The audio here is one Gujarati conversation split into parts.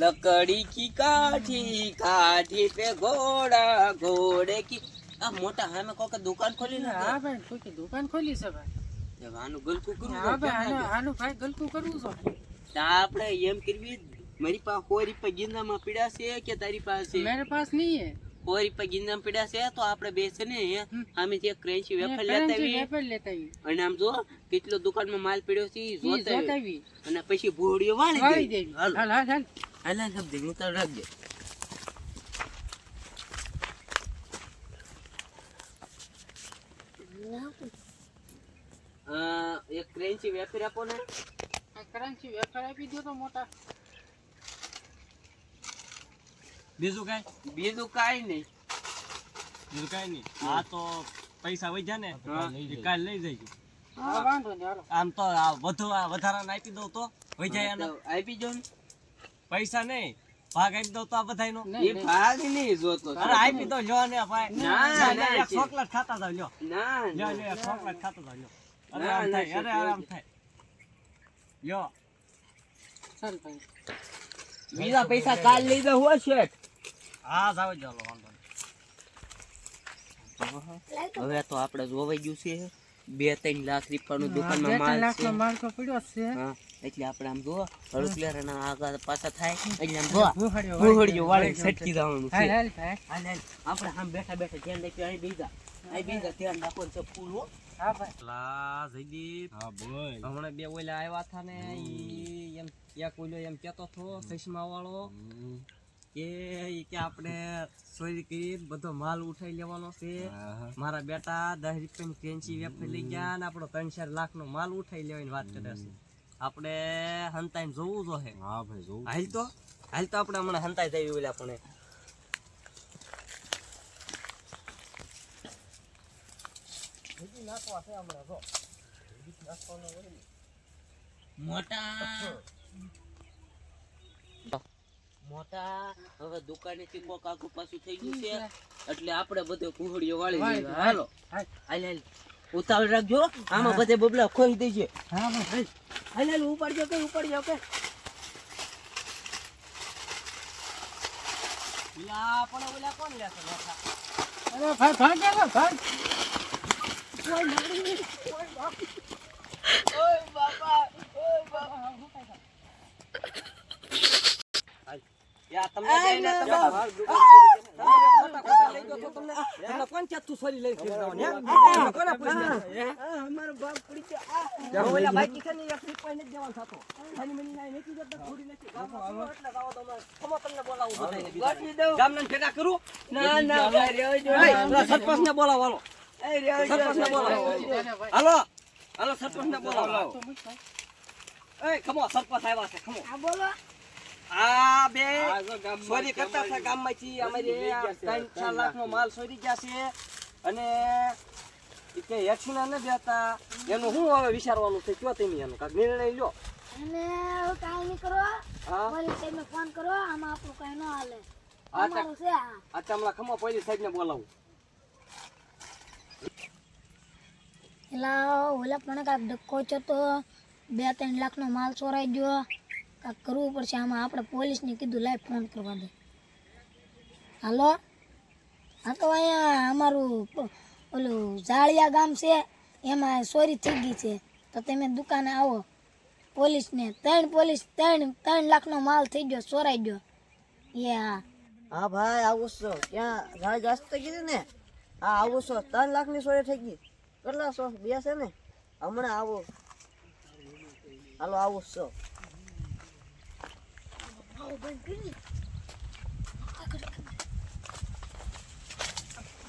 લકડી કી કાઠી કાઠી પે ઘોડા ઘોડે કી. આ મોટા હામે કોકે દુકાન ખોલી ને હા બેન કોકે દુકાન ખોલી છે ભાઈ. જવાનું ગલકુ કરું હા ભાઈ આનું ભાઈ ગલકુ કરવું છે. તા આપણે એમ કરવી મારી પાસે કોઈ રૂપિયા ગિંદામાં પીડા છે કે તારી પાસે? મારી પાસે નહીં હે. કોઈ રૂપિયા ગિંદામાં પીડા છે તો આપણે બેસે ને આમે જે ક્રેન્સી વેફર લેતા આવી વેફર લેતા આવી અને આમ જો કેટલો દુકાનમાં માલ પીડ્યો છે જોતા આવી અને પછી ભોળીઓ વાળી દેવી. હાલ હાલ હાલ. હાલ સમજી હું તાર રાખજે એક ક્રેન્ચી વેપર આપો ને. ક્રેન્ચી વેપર આપી દો તો મોટા. બીજું કઈ? બીજું કાઈ નહીં. બીજું કઈ નહીં. આ તો પૈસા વધ્યા ને હા. એ કાલ લઈ જઈશું વાંધો નહીં આમ તો આ વધુ આ વધારાને આપી દઉં તો વહી જાય આપી જો ને. પૈસા નહીં. ભાગ આપી દો તો આ બધાયનો. એ. ભાગ નહીં જોતો અરે આપી દો લ્યો ને ભાઈ. ના, ના, એક ચોકલેટ ખાતા જાવ લ્યો. ના લ્યો લ્યો એક ચોકલેટ ખાતા જાવ લ્યો. અરે આમ થાય અરે આરામ થાય. લ્યો. ચાલ ભાઈ. બીજા પૈસા કાલ લઈ દો હો શેઠ. હા જાવ ચાલો વાંધો નહીં. હવે તો આપણે જોવાઈ ગયું છે બે ત્રણ લાખ રૂપિયાનું દુકાનમાં માલ લાખનો છે માલ તો પડ્યો છે. હા. એટલે આપણે આમ જો હળુકલેર અને આગળ પાછા થાય એટલે આમ જો ભૂહડિયો વાળે વાળી વાળી જવાનું છે હાલ હાલ હાલ. હાલ આપણે આમ બેઠા બેઠા ધ્યાન રાખ્યું અહીં બીજા. અહીં બીજા ધ્યાન રાખો છે ફૂલો હા. ભાઈ. લા જયદીપ. હા બોલ હમણાં બે ઓલા આવ્યા હતા ને ઈ એમ એક ઓલો એમ કેતો હતો ચશ્મા વાળો કે ઈ કે આપણે ચોરી કરી બધો માલ ઉઠાઈ લેવાનો છે. મારા બેટા દસ રૂપિયાની કેન્ચી વેફર લઈ ગયા ને આપણો ત્રણ ચાર લાખ નો માલ ઉઠાઈ લેવાની વાત કરે છે. આપણે હંતાઈને જોવું જોઈએ હા ભાઈ જોવું હાલ તો હાલ તો આપણે હમણાં હંતાઈ જઈએ ઓલા આપણે મોટા મોટા હવે દુકાને થી કોક આગુ પાછું થઈ ગયું છે એટલે આપણે બધે કુહડીઓ વાળી. હાલો હાલ. હાલ. ઉતાવળ રાખજો. આમાં બધે બબલા ખોઈ દેજે. હા ભાઈ. હાલ ઉપર જો કે ઉપાડજો કે. ઓલા પણ ઓલા કોણ લેશે? અરે ભાઈ ભાગ ગયો ભાગ યા તમને જઈને તમે બાપ. માર દુકાન છોડી દે ને. તમે ખોટા ખોટા લઈ ગયો તો તમને તમને કોણ ચાતું છોરી લઈને ફેરવવાનો, હે? તમે કોને પૂછ્યું? હે? અમારો બાપ પડી ગયો ત્યાં ઓલા બાકી છે ને એક મને ના બોલાવું? ના ના ભાઈ દો. દો. ભાઈ ભાઈ. સરપંચ છે. આ આ બે આ જો ગામમાં ચોરી કરતા હતા ગામમાંથી અમારી ત્રણ ચાર લાખનો માલ ચોરી ગયા છે. અને કે હેઠીના ન દેતા એનું શું હવે વિચારવાનું છે? કયો તમે એનું? કાંઈક નિર્ણય લ્યો. અને કાંઈ નહીં કરો. હા? પોલીસ ફોન કરો આમાં આપણું કાંઈ ન હાલે. અમારું છે આ. આ ખમો પોલીસ સાહેબને બોલાવું. એલા ઓલા પણ કાંઈક ધક્કો છે તો બે ત્રણ લાખનો માલ ચોરાઈ ગયો. કરવું પડશે. આમાં આપણે પોલીસને કીધું લાઈ ફોન કરવા દે. હાલો? હા તો અહીંયા અમારું ઓલું જાળિયા ગામ છે. એમાં ચોરી થઈ ગઈ છે. તો તમે દુકાને આવો. પોલીસને ત્રણ પોલીસ, ત્રણ ત્રણ લાખનો માલ થઈ ગયો, ચોરાઈ ગયો. એ હા હા ભાઈ, આવું છો. ક્યાં રાજ જાસ્ત કીધું ને? હા, આવું છો. ત્રણ લાખની સોરી થઈ ગઈ. કેટલા છો? બે છે ને? હમણાં આવો. હાલો, આવું છો.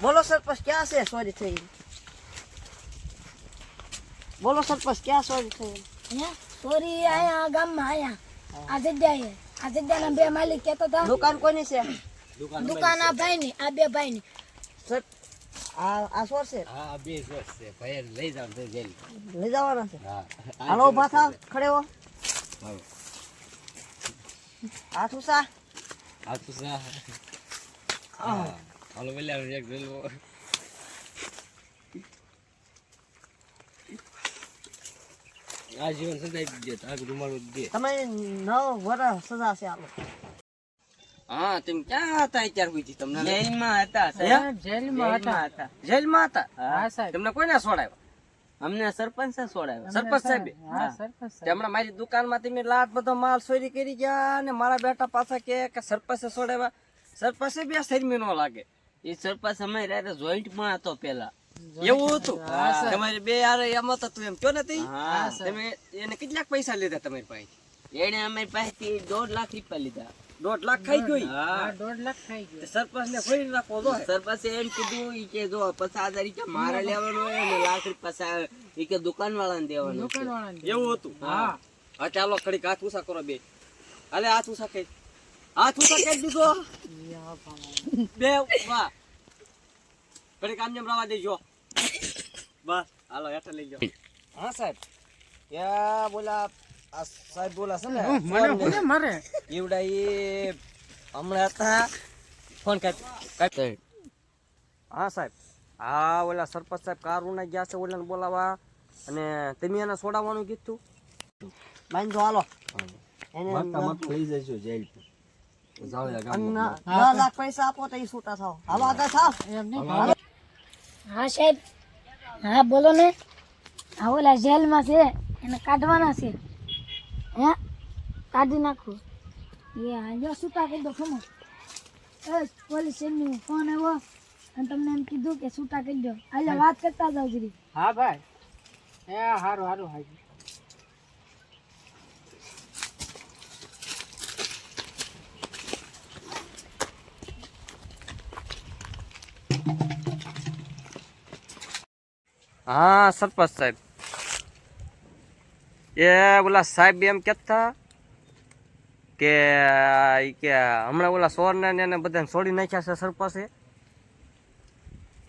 બોલો સરપંચ ક્યાં છે? સોરી થઈ બોલો સરપંચ ક્યાં સોરી થઈ સોરી ચોરી ગામમાં આયા. આ જગ્યાએ. આ જગ્યાના બે માલિક કેતો હતા. દુકાન કોની છે? દુકાન આ ભાઈની આ બે ભાઈની. સર આ આ સોર છે? હા બે જોશ છે? ભાઈ લઈ જાવ લઈ જવાના છે? હાલો ઊભા થા ખડેવો હાલો. હાથ ઉસા આ તો સા હા. હાલો બોલ્યા એક લો આ જીવન સંતાઈ દે આ રૂમાલ દે. તમે નવ વર્ષ સજા છે હાલો હા તેમ ક્યાં હતા અત્યાર સુધી તમને જેલમાં હતા હે? સાહેબ. જેલમાં હતા જેલમાં હતા. જેલમાં હતા. હા સાહેબ. તમને કોઈને છોડાવ્યા અમને સરપંચ છોડાવ્યો સરપંચ સાહેબે હા સરપંચ તે સાહેબ. હમણાં મારી દુકાનમાં તમે લાત બધો માલ ચોરી કરી ગયા અને મારા બેટા પાછા કે કે સરપંચે છોડાવ્યા સરપંચે બે શરમી નો લાગે. એ સરપંચ અમારી રાતે જોઈન્ટમાં હતો પેલા એવું હતું. તમારી બે યાર એમ હતો તું એમ કયો નથી? તમે એને કેટલાક પૈસા લીધા તમારી પાસે? એને અમારી પાસેથી દોઢ લાખ રૂપિયા લીધા. દોઢ લાખ ખાઈ ગઈ હા દોઢ લાખ સરપંચ ને ફરી રાખવો જો. સરપંચે એમ કીધું ઈ કે જો પચાસ હજાર રૂપિયા મારે લેવાનો હોય ને લાખ રૂપિયા ઈ કે દુકાન વાળાને દેવાનો. દુકાન વાળાને એવું હતું? હા. હા. ચાલો ખડી હાથ ઊંચા કરો બે. હાલે હાથ ઊંચા કરી. હાથ ઊંચા કરી દીધો. બે વાહ ખડી કામ જેમ રવા દેજો. બસ હાલો હેઠળ લઈ જાઓ. હા સાહેબ. યા બોલા આ સાહેબ બોલા છે ને મને બોલે મારે. ઈવડા એ હમણાં હતા ફોન કર હા સાહેબ. હા ઓલા સરપંચ સાહેબ કાર ઉના ગયા છે ઓલાને બોલાવા. અને તમે એને છોડાવવાનું કીધું? બાંધો હાલો. થઈ જશો જેલ લાખ પૈસા આપો તો છૂટા થાવ. હાલો આગળ થાવ. એમ નહીં. હા સાહેબ. હા બોલો ને. હા ઓલા જેલમાં છે એને કાઢવાના છે. હે કાઢી નાખું એ હાજો છૂટા કરી દો ખમો એ પોલીસ સ્ટેશનનો ફોન આવ્યો અને તમને એમ કીધું કે છૂટા કરી દો હાલે વાત કરતા જાવ જરી હા ભાઈ એ હારું હારું હાજી હા સરપંચ સાહેબ એ ઓલા સાહેબ એમ કહેતા કે કે હમણાં ઓલા સોરને ને એને બધાને છોડી નાખ્યા છે સરપંચે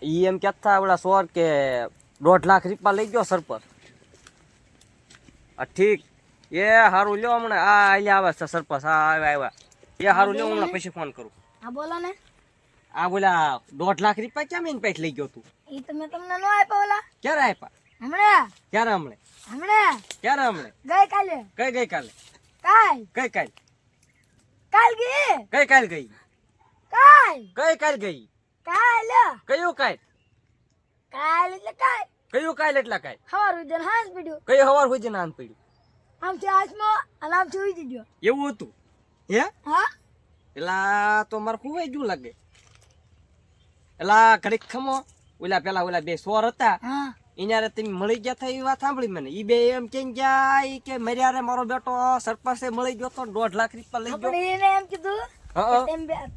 એમ કહેતા ઓલા સોર કે દોઢ લાખ રૂપિયા લઈ ગયો સરપંચ આ ઠીક. એ સારું લ્યો હમણાં. આ અહીંયા આવે છે સરપંચ હા આવ્યા આવ્યા. એ સારું લ્યો હમણાં પછી ફોન કરું. હા બોલો ને. આ બોલા દોઢ લાખ રૂપિયા કેમ એની પાસે લઈ ગયો તું? એ તમે તમને ન આપ્યા ઓલા. ક્યારે આપ્યા? હમણાં? ક્યારે હમણે? હમણાં? ક્યારે હમણે? ગઈ કાલે કઈ ગઈ કાલે? કાલ કઈ કાલ કાલ ગઈ? કઈ કાલ ગઈ. કાલ? કઈ કાલ ગઈ. કાલ? કયું કાલ? કાલ એટલે કાલ. કયું કાલ એટલે કાલ? સવાર ઉજન હાંસ પડ્યું. કયું હવાર હોય હાંસ પડ્યું? આમ છે હાથમાં અને છે ઉઈ ગયો. એવું હતું? હે? હા? પેલા તો મારે ખુવાઈ ગયું લાગે. એલા ઘડીક ખમો. ઓલા પેલા ઓલા બે સોર હતા. હા. એનારે તમે મળી ગયા એ વાત સાંભળી મને? ઈ બે એમ કેમ ગયા? ઈ કે મર્યા રે મારો બેટો સરપંચે મળી ગયો તો દોઢ લાખ રૂપિયા લઈ ગયો. એને એમ કીધું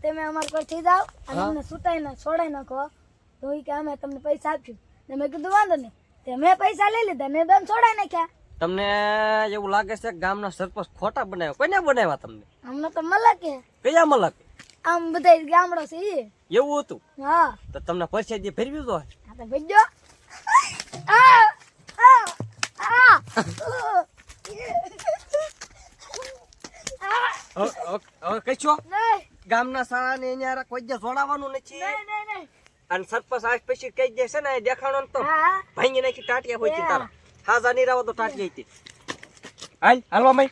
તમે અમાર પર થઈ જાઓ અને અમને સુતાઈ ના છોડાઈ નાખો તો ઈ કે અમે તમને પૈસા આપશું ને મેં કીધું વાંધો નહીં. તે મેં પૈસા લઈ લીધા ને બેન છોડાઈ નાખ્યા. તમને એવું લાગે છે કે ગામના સરપંચ ખોટા બનાવ્યા? કોને બનાવ્યા તમને? અમને તો મલક. કે કયા મલક? આમ બધા ગામડો છે એવું હતું? હા. તો તમને પૈસા જે ફેરવ્યું તો ભેજો નહીં. ગામના શાળા ને અહીંયા કોઈ જે જોડાવાનું નથી? અને સરપંચ આજ પછી જે છે ને ને તો? હા ભાંગી નાખી ટાટિયા હોય તારા. હાજા નહીં રાવો તો ટાટિયા હતી હાલ હાલવા મય.